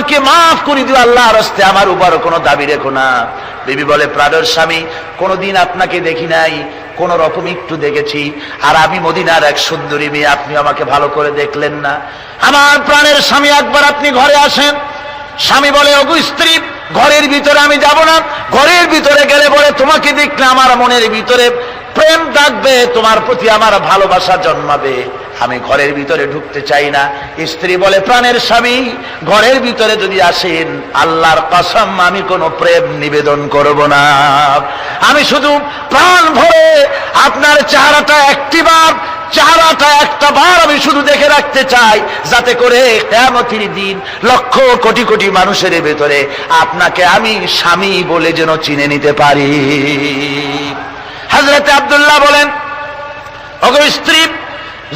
আমাকে মাফ করে দিও আল্লাহর হস্তে। আমার উপর কোনো দাবি রেখো না। বিবি বলে, প্রাণের স্বামী, কোনোদিন আপনাকে দেখি নাই কোন রকম একটু দেখেছি। আর আমি মদিনার এক সুন্দরী মেয়ে, আপনি আমাকে ভালো করে দেখলেন না। আমার প্রাণের স্বামী, একবার আপনি ঘরে আসেন। স্বামী বলে, অগু স্ত্রী, ঘরের ভিতরে আমি যাব না। ঘরের ভিতরে গেলে বলে, তোমাকে দেখলে আমার মনের ভিতরে প্রেম ডাকবে তোমার প্রতি আমার ভালোবাসা জন্মাবে। আমি ঘরের ভিতরে ঢুকতে চাই না। স্ত্রী বলে, প্রাণের স্বামী, ঘরের ভিতরে যদি আসেন, আল্লাহর কসম, আমি কোনো প্রেম নিবেদন করব না। আমি শুধু প্রাণ ভরে আপনার চেহারাটা একটিবার, চেহারাটা একটা বার আমি শুধু দেখে রাখতে চাই, যাতে করে কেমতির দিন লক্ষ কোটি কোটি মানুষের ভেতরে আপনাকে আমি স্বামী বলে যেন চিনে নিতে পারি। হাজরতে আব্দুল্লাহ বলেন অগর স্ত্রী,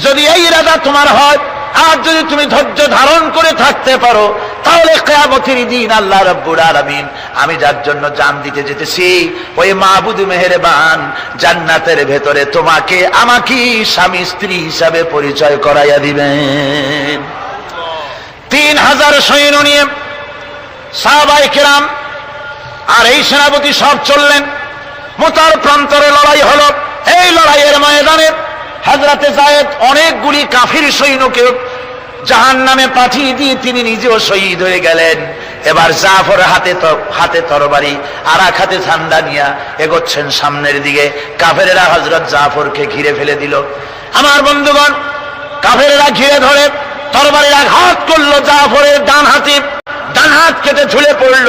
যদি এই ইরাদা তোমার হয়, আর যদি তুমি ধৈর্য ধারণ করে থাকতে পারো, তাহলে কেয়ামতির দিন আল্লাহ রব্বুর আলামিন, আমি যার জন্য জান দিতে যেতেছি, ওই মাহবুদ মেহেরবান জান্নাতের ভেতরে তোমাকে আমাকে স্বামী স্ত্রী হিসাবে পরিচয় করাইয়া দিবেন। তিন হাজার সৈন্য নিয়ে সাহাবাই কেরাম আর এই সেনাপতি সব চললেন। মোতার প্রান্তরে লড়াই হলো। এই লড়াইয়ের ময়দানে হাজরাতে জায়েদ অনেকগুলি কাফির সৈন্যকে জাহান নামে পাঠিয়ে দিয়ে তিনি নিজেও শহীদ হয়ে গেলেন। এবার জাফর হাতে হাতে তরবারি আর এক হাতে ঠান্ডা নিয়া এগোচ্ছেন সামনের দিকে। কাফেরেরা হজরত জাফরকে ঘিরে ফেলে দিল। আমার বন্ধুগণ, কাফেরেরা ঘিরে ধরে তরবারির আঘাত করল জাফরের ডান হাতে। ডান হাত কেটে ঝুলে পড়ল।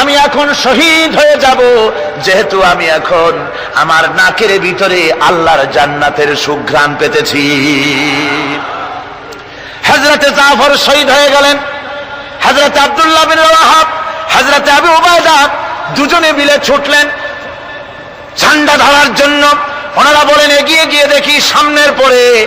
আমি এখন শহীদ হয়ে যাব। যেহেতু আমি এখন আমার নাকের ভিতরে আল্লাহর জান্নাতের সুঘ্রাণ পেতেছি। হজরতে জাফর শহীদ হয়ে গেলেন। হজরত আব্দুল্লাহ বিন রাহাব হজরত আবু উবায়দা দুজনে মিলে ছুটলেন। ঝান্ডা ধরার জন্য ওনারা বলেন, এগিয়ে গিয়ে দেখি সামনের পরে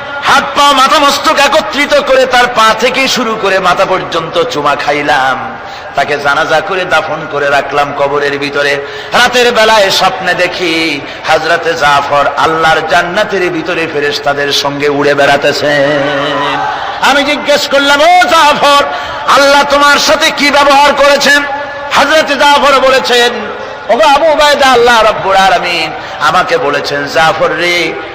হাত পা মাথা মস্তক একত্রিত করে তার পা থেকে শুরু করে মাথা পর্যন্ত চুমা খাইলাম। তাকে জানাজা করে দাফন করে রাখলাম কবরের ভিতরে। রাতের বেলায় স্বপ্নে দেখি হাজরাতে জাফর আল্লাহর জান্নাতের ভিতরে ফেরেশতাদের সঙ্গে উড়ে বেড়াতেছেন আমি জিজ্ঞেস করলাম, ও জাফর, আল্লাহ তোমার সাথে কি ব্যবহার করেছেন? হজরতে জাফর বলেছেন, ওগো আবু উবায়দা, আল্লাহ রাব্বুল আলামিন আমাকে বলেছেন, জাফর রে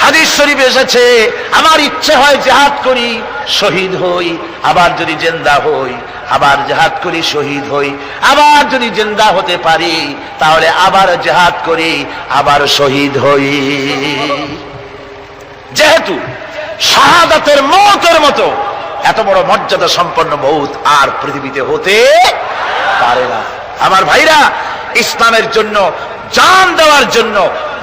হাদিস শরীফ এসেছে, আমার ইচ্ছে হয় জেহাদ করি, শহীদ হই। আবার যদি জেন্দা হই, আবার জেহাদ করি, শহীদ হই। আবার যদি জেন্দা হতে পারি, তাহলে আবার জেহাদ করি, আবার শহীদ হই। যেহেতু শাহাদাতের মতের মতো এত বড় মর্যাদা সম্পন্ন মৌত আর পৃথিবীতে হতে পারে না। আমার ভাইরা, ইসলামের জন্য, জান দেওয়ার জন্য